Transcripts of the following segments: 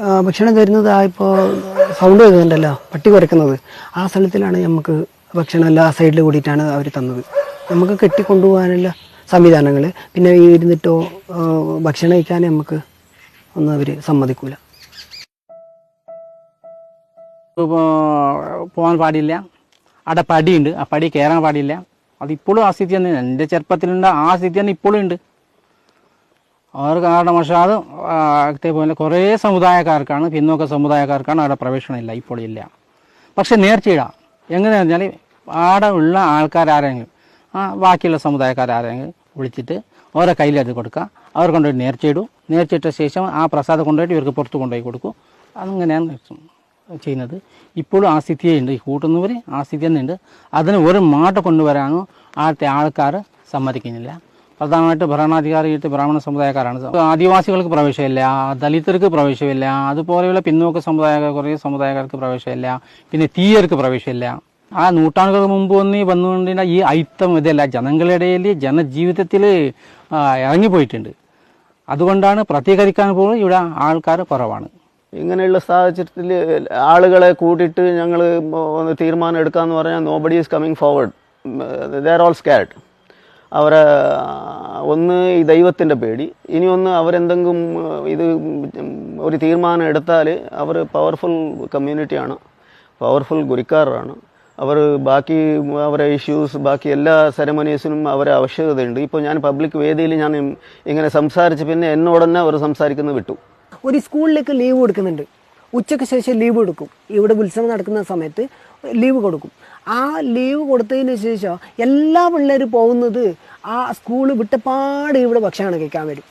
ഭക്ഷണം തരുന്നത് ആ ഇപ്പോൾ സൗണ്ട് വരുന്നുണ്ടല്ലോ പട്ടി കുരക്കുന്നത്. ആ സ്ഥലത്തിലാണ് നമുക്ക് ഭക്ഷണം എല്ലാ സൈഡിൽ കൂടിയിട്ടാണ് അവർ തന്നത്. നമുക്ക് കെട്ടിക്കൊണ്ടുപോകാനുള്ള സംവിധാനങ്ങൾ പിന്നെ ഈ ഇരുന്നിട്ടോ ഭക്ഷണം കഴിക്കാൻ നമുക്ക് ഒന്നും അവർ സമ്മതിക്കൂല. പോകാൻ പാടില്ല. അവിടെ പടിയുണ്ട്. ആ പടി കയറാൻ പാടില്ല. അതിപ്പോഴും ആ സ്ഥിതി തന്നെ. എന്റെ ചെറുപ്പത്തിലുണ്ട്. ആ സ്ഥിതി തന്നെ ഇപ്പോഴും ഉണ്ട്. അവർക്ക് കാരണവശാത് അതേപോലെ കുറേ സമുദായക്കാർക്കാണ് പിന്നോക്ക സമുദായക്കാർക്കാണ് അവിടെ പ്രവേശനം ഇല്ല ഇപ്പോൾ ഇല്ല. പക്ഷെ നേർച്ചയിടാം. എങ്ങനെയാണെന്ന് പറഞ്ഞാൽ അവിടെ ഉള്ള ആൾക്കാരാരെങ്കിലും ആ ബാക്കിയുള്ള സമുദായക്കാരാരെങ്കിലും വിളിച്ചിട്ട് ഓരോ കയ്യിൽ അത് കൊടുക്കുക. അവർ കൊണ്ടുപോയി നേർച്ചയിടും. നേർച്ചയിട്ട ശേഷം ആ പ്രസാദം കൊണ്ടുപോയിട്ട് ഇവർക്ക് പുറത്ത് കൊണ്ടുപോയി കൊടുക്കും. അങ്ങനെയാണ് ചെയ്യുന്നത്. ഇപ്പോഴും ആ സ്ഥിതിയേ ഉണ്ട്. ഈ കൂട്ടുന്നവർ ആ സ്ഥിതി തന്നെ ഉണ്ട് അതിന് ഒരു മാട്ട് കൊണ്ടുവരാനോ ആദ്യത്തെ ആൾക്കാർ സമ്മതിക്കുന്നില്ല. പ്രധാനമായിട്ട് ഭരണാധികാരിയിട്ട് ബ്രാഹ്മണ സമുദായക്കാരാണ്. ആദിവാസികൾക്ക് പ്രവേശമില്ല ദലിതർക്ക് പ്രവേശമില്ല അതുപോലെയുള്ള പിന്നോക്ക സമുദായ കുറേ സമുദായക്കാർക്ക് പ്രവേശമില്ല പിന്നെ തീയർക്ക് പ്രവേശമില്ല. ആ നൂറ്റാണ്ടുകൾക്ക് മുമ്പ് ഒന്ന് ഈ വന്നുകൊണ്ടിരുന്ന ഈ ഐത്തം ഇതല്ല ജനങ്ങളുടെ ഇടയിൽ ജനജീവിതത്തിൽ ഇറങ്ങിപ്പോയിട്ടുണ്ട്. അതുകൊണ്ടാണ് പ്രതികരിക്കാൻ പോലും ഇവിടെ ആൾക്കാർ കുറവാണ്. ഇങ്ങനെയുള്ള സാഹചര്യത്തിൽ ആളുകളെ കൂട്ടിയിട്ട് ഞങ്ങൾ തീരുമാനം എടുക്കാന്ന് പറഞ്ഞാൽ nobody is coming forward there all squad അവരെ ഒന്ന് ഈ ദൈവത്തിന്റെ പേടി ഇനി ഒന്ന് അവരെന്തെങ്കിലും ഇത് ഒരു തീരുമാനം എടുത്താൽ അവർ പവർഫുൾ കമ്മ്യൂണിറ്റിയാണ് പവർഫുൾ ഗുരിക്കാരാണ്. അവർ ബാക്കി അവരെ ഇഷ്യൂസ് ബാക്കി എല്ലാ സെറമണീസിനും അവരെ ആവശ്യകതയുണ്ട്. ഇപ്പോൾ ഞാൻ പബ്ലിക് വേദിയിൽ ഞാൻ ഇങ്ങനെ സംസാരിച്ച് പിന്നെ എന്നോടന്നെ അവർ സംസാരിക്കുന്നത് വിട്ടു. ഒരു സ്കൂളിലേക്ക് ലീവ് കൊടുക്കുന്നുണ്ട്. ഉച്ചയ്ക്ക് ശേഷം ലീവ് എടുക്കും. ഇവിടെ ഉത്സവം നടക്കുന്ന സമയത്ത് ലീവ് കൊടുക്കും. ആ ലീവ് കൊടുത്തതിന് ശേഷം എല്ലാ പിള്ളേരും പോകുന്നത് ആ സ്കൂൾ വിട്ടപ്പാട് ഇവിടെ ഭക്ഷണം കഴിക്കാൻ വരും.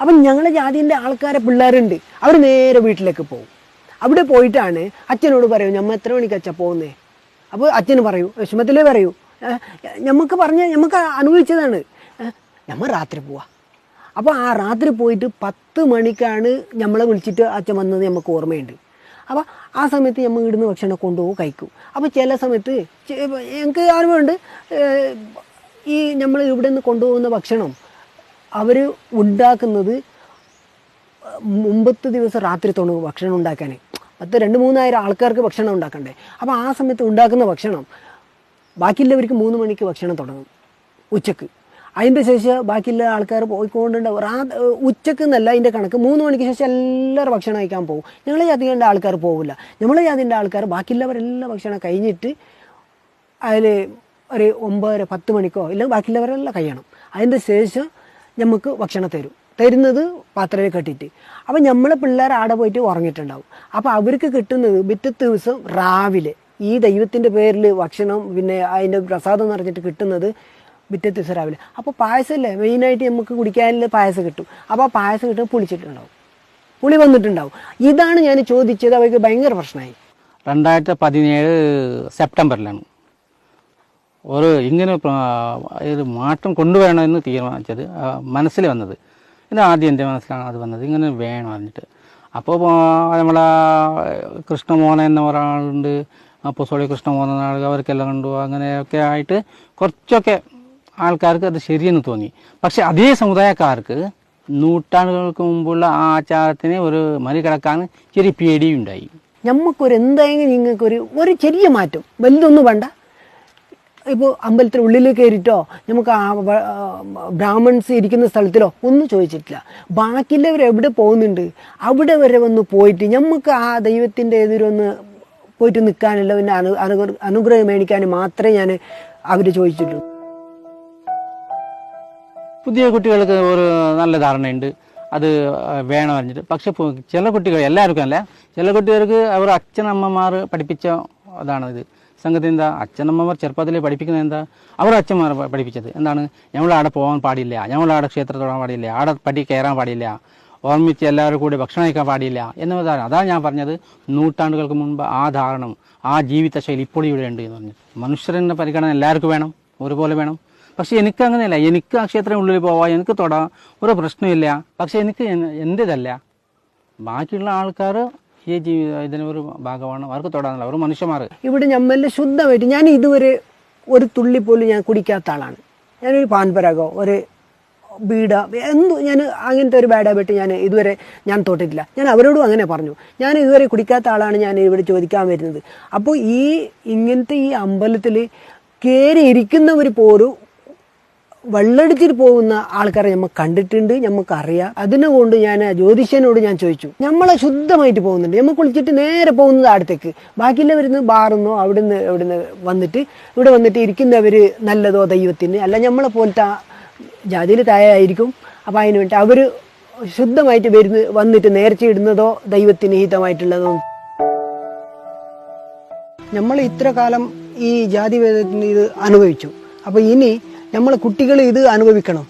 അപ്പം ഞങ്ങളുടെ ജാതിന്റെ ആൾക്കാരെ പിള്ളേരുണ്ട്. അവർ നേരെ വീട്ടിലേക്ക് പോകും. അവിടെ പോയിട്ടാണ് അച്ഛനോട് പറയും ഞമ്മ എത്ര മണിക്ക് അച്ഛ പോകുന്നേ അപ്പോൾ അച്ഛൻ പറയൂ വിഷമത്തിലേ പറയൂ. നമുക്ക് പറഞ്ഞ നമുക്ക് അനുഭവിച്ചതാണ്. നമ്മൾ രാത്രി പോവാ. അപ്പോൾ ആ രാത്രി പോയിട്ട് പത്ത് മണിക്കാണ് നമ്മളെ വിളിച്ചിട്ട് അച്ഛൻ വന്നത് നമുക്ക് ഓർമ്മയുണ്ട്. അപ്പോൾ ആ സമയത്ത് നമ്മൾ ഇവിടുന്ന് ഭക്ഷണം കൊണ്ടുപോകും കഴിക്കും. അപ്പോൾ ചില സമയത്ത് ഞങ്ങൾക്ക് അനുഭവമുണ്ട് ഈ നമ്മൾ ഇവിടെ നിന്ന് കൊണ്ടുപോകുന്ന ഭക്ഷണം അവർ ഉണ്ടാക്കുന്നത് മുമ്പത്തെ ദിവസം രാത്രി തുടങ്ങും ഭക്ഷണം ഉണ്ടാക്കാൻ പത്ത് രണ്ട് മൂന്നായിരം ആൾക്കാർക്ക് ഭക്ഷണം ഉണ്ടാക്കണ്ടേ. അപ്പോൾ ആ സമയത്ത് ഉണ്ടാക്കുന്ന ഭക്ഷണം ബാക്കിയുള്ളവർക്ക് മൂന്ന് മണിക്ക് ഭക്ഷണം തുടങ്ങും ഉച്ചയ്ക്ക്. അതിന്റെ ശേഷം ബാക്കിയുള്ള ആൾക്കാർ പോയിക്കൊണ്ടുണ്ടാവും രാ ഉച്ചയ്ക്ക് എന്നല്ല അതിന്റെ കണക്ക്. മൂന്ന് മണിക്ക് ശേഷം എല്ലാവരും ഭക്ഷണം കഴിക്കാൻ പോകും. ഞങ്ങളെ ജാതിന്റെ ആൾക്കാർ പോകില്ല നമ്മളെ ജാതിന്റെ ആൾക്കാർ ബാക്കിയുള്ളവരെല്ലാം ഭക്ഷണം കഴിഞ്ഞിട്ട് അതിൽ ഒരു ഒമ്പതര പത്ത് മണിക്കോ ഇല്ലെങ്കിൽ ബാക്കിയുള്ളവരെല്ലാം കഴിയണം. അതിന്റെ ശേഷം നമുക്ക് ഭക്ഷണം തരും. തരുന്നത് പാത്രയിൽ കെട്ടിയിട്ട്. അപ്പം നമ്മളെ പിള്ളേർ ആടെ പോയിട്ട് ഉറങ്ങിയിട്ടുണ്ടാവും. അപ്പോൾ അവർക്ക് കിട്ടുന്നത് പിറ്റത്തെ ദിവസം രാവിലെ ഈ ദൈവത്തിന്റെ പേരിൽ ഭക്ഷണം പിന്നെ അതിന്റെ പ്രസാദം എന്ന് പറഞ്ഞിട്ട് കിട്ടുന്നത് പിറ്റത്തെ ദിവസം രാവിലെ അപ്പോൾ പായസമല്ലേ മെയിനായിട്ട് നമുക്ക് കുടിക്കാനുള്ള പായസം കിട്ടും. അപ്പോൾ ആ പായസം കിട്ടും പുളിച്ചിട്ടുണ്ടാവും. പുളി വന്നിട്ടുണ്ടാവും. ഇതാണ് ഞാൻ ചോദിച്ചത് അവർക്ക് ഭയങ്കര പ്രശ്നമായി. രണ്ടായിരത്തി പതിനേഴ് സെപ്റ്റംബറിലാണ്. ഒരു ഇങ്ങനെ ഒരു മാറ്റം കൊണ്ടുവരണമെന്ന് തീരുമാനിച്ചത് മനസ്സിൽ വന്നത്. ഇത് ആദ്യം എന്റെ മനസ്സിലാണ് അത് വന്നത്. ഇങ്ങനെ വേണം എന്നിട്ട് അപ്പോൾ നമ്മളെ കൃഷ്ണമോഹൻ എന്ന ഒരാളുണ്ട്. അപ്പോൾ സോളി കൃഷ്ണമോഹൻ എന്ന ആൾ അവർക്കെല്ലാം കണ്ടു. അങ്ങനെയൊക്കെ ആയിട്ട് കുറച്ചൊക്കെ ആൾക്കാർക്ക് അത് ശരിയെന്ന് തോന്നി. പക്ഷെ അതേ സമുദായക്കാർക്ക് നൂറ്റാണ്ടുകൾക്ക് മുമ്പുള്ള ആ ആചാരത്തിനെ ഒരു മറികടക്കാൻ ചെറിയ പേടിയുണ്ടായി. നമുക്കൊരു എന്തെങ്കിലും നിങ്ങൾക്കൊരു ഒരു ചെറിയ മാറ്റം വലുതൊന്നും വേണ്ട. ഇപ്പോൾ അമ്പലത്തിന് ഉള്ളിൽ കയറിയിട്ടോ നമുക്ക് ആ ബ്രാഹ്മൺസ് ഇരിക്കുന്ന സ്ഥലത്തിലോ ഒന്നും ചോദിച്ചിട്ടില്ല. ബാക്കിയുള്ളവർ എവിടെ പോകുന്നുണ്ട്? അവിടെ വരെ വന്ന് പോയിട്ട് നമുക്ക് ആ ദൈവത്തിന്റെ എതിരൊന്ന് പോയിട്ട് നിൽക്കാനുള്ള പിന്നെ അനു അനുഗ്രഹം മേടിക്കാൻ മാത്രമേ ഞാൻ അവർ ചോദിച്ചിട്ടുള്ളൂ. പുതിയ കുട്ടികൾക്ക് ഒരു നല്ല ധാരണയുണ്ട്. അത് വേണം പറഞ്ഞിട്ട് പക്ഷെ ചില കുട്ടികൾ എല്ലാവർക്കും അല്ല ചില കുട്ടികൾക്ക് അവർ അച്ഛനമ്മമാർ പഠിപ്പിച്ച അതാണ് ഇത്. സംഗതി എന്താ? അച്ഛനമ്മമാർ ചെറുപ്പത്തിൽ പഠിപ്പിക്കുന്നത് എന്താ? അവർ അച്ഛന്മാർ പഠിപ്പിച്ചത്. എന്താണ്? ഞങ്ങളവിടെ പോകാൻ പാടില്ല. ഞങ്ങളവിടെ ക്ഷേത്രത്തോടാൻ പാടില്ല. അവിടെ പടി കയറാൻ പാടില്ല. ഓർമ്മിച്ച് എല്ലാവരും കൂടി ഭക്ഷണം കഴിക്കാൻ പാടില്ല എന്നതാണ് അതാണ് ഞാൻ പറഞ്ഞത്. നൂറ്റാണ്ടുകൾക്ക് മുൻപ് ആ ധാരണം ആ ജീവിത ശൈലി ഇപ്പോൾ ഇവിടെ ഉണ്ട് എന്ന് പറഞ്ഞു മനുഷ്യരുടെ പരിഗണന എല്ലാവർക്കും വേണം. ഒരുപോലെ വേണം. പക്ഷെ എനിക്ക് അങ്ങനെയല്ല എനിക്ക് ആ ക്ഷേത്രം ഉള്ളിൽ പോവാം എനിക്ക് തൊടാം ഒരു പ്രശ്നമില്ല. പക്ഷെ എനിക്ക് എന്റെതല്ല ബാക്കിയുള്ള ആൾക്കാർ ഈ ജീവി ഇതിന് ഒരു ഭാഗമാണ്. അവർക്ക് തൊടാന്നില്ല അവർ മനുഷ്യന്മാർ. ഇവിടെ ഞമ്മലിൽ ശുദ്ധമായിട്ട് ഞാൻ ഇതുവരെ ഒരു തുള്ളി പോലും ഞാൻ കുടിക്കാത്ത ആളാണ്. ഞാനൊരു പാൻപരാഗോ ഒരു ബീഡ എന്ത് ഞാൻ അങ്ങനത്തെ ഒരു ബാഡ് ഹാബിറ്റ് ഞാൻ ഇതുവരെ ഞാൻ തൊട്ടിട്ടില്ല. ഞാൻ അവരോടും അങ്ങനെ പറഞ്ഞു. ഞാൻ ഇതുവരെ കുടിക്കാത്ത ആളാണ് ഞാൻ ഇവിടെ ചോദിക്കാൻ വരുന്നത്. അപ്പോൾ ഈ ഇങ്ങനത്തെ ഈ അമ്പലത്തിൽ കയറി ഇരിക്കുന്നവർ പോലും വെള്ളടിച്ചിട്ട് പോകുന്ന ആൾക്കാരെ നമ്മൾ കണ്ടിട്ടുണ്ട് നമുക്ക് അറിയാം അതിനുകൊണ്ട് ഞാൻ ജ്യോതിഷനോട് ഞാൻ ചോദിച്ചു. നമ്മളെ ശുദ്ധമായിട്ട് പോകുന്നുണ്ട്. നമ്മൾ കുളിച്ചിട്ട് നേരെ പോകുന്നത് അടുത്തേക്ക്. ബാക്കിയുള്ളവരുന്ന് ബാറുന്നോ അവിടുന്ന് ഇവിടുന്ന് വന്നിട്ട് ഇവിടെ വന്നിട്ട് ഇരിക്കുന്നവർ നല്ലതോ ദൈവത്തിന്? അല്ല നമ്മളെ പോലത്തെ ജാതിയിൽ തായായിരിക്കും അപ്പോൾ അതിന് വേണ്ടി അവർ ശുദ്ധമായിട്ട് വരുന്ന വന്നിട്ട് നേർച്ച ഇടുന്നതോ ദൈവത്തിന് ഹിതമായിട്ടുള്ളതോ നമ്മൾ ഇത്ര കാലം ഈ ജാതി ഭേദത്തിന് ഇത് അനുഭവിച്ചു. അപ്പോൾ ഇനി നമ്മളെ കുട്ടികൾ ഇത് അനുഭവിക്കണം.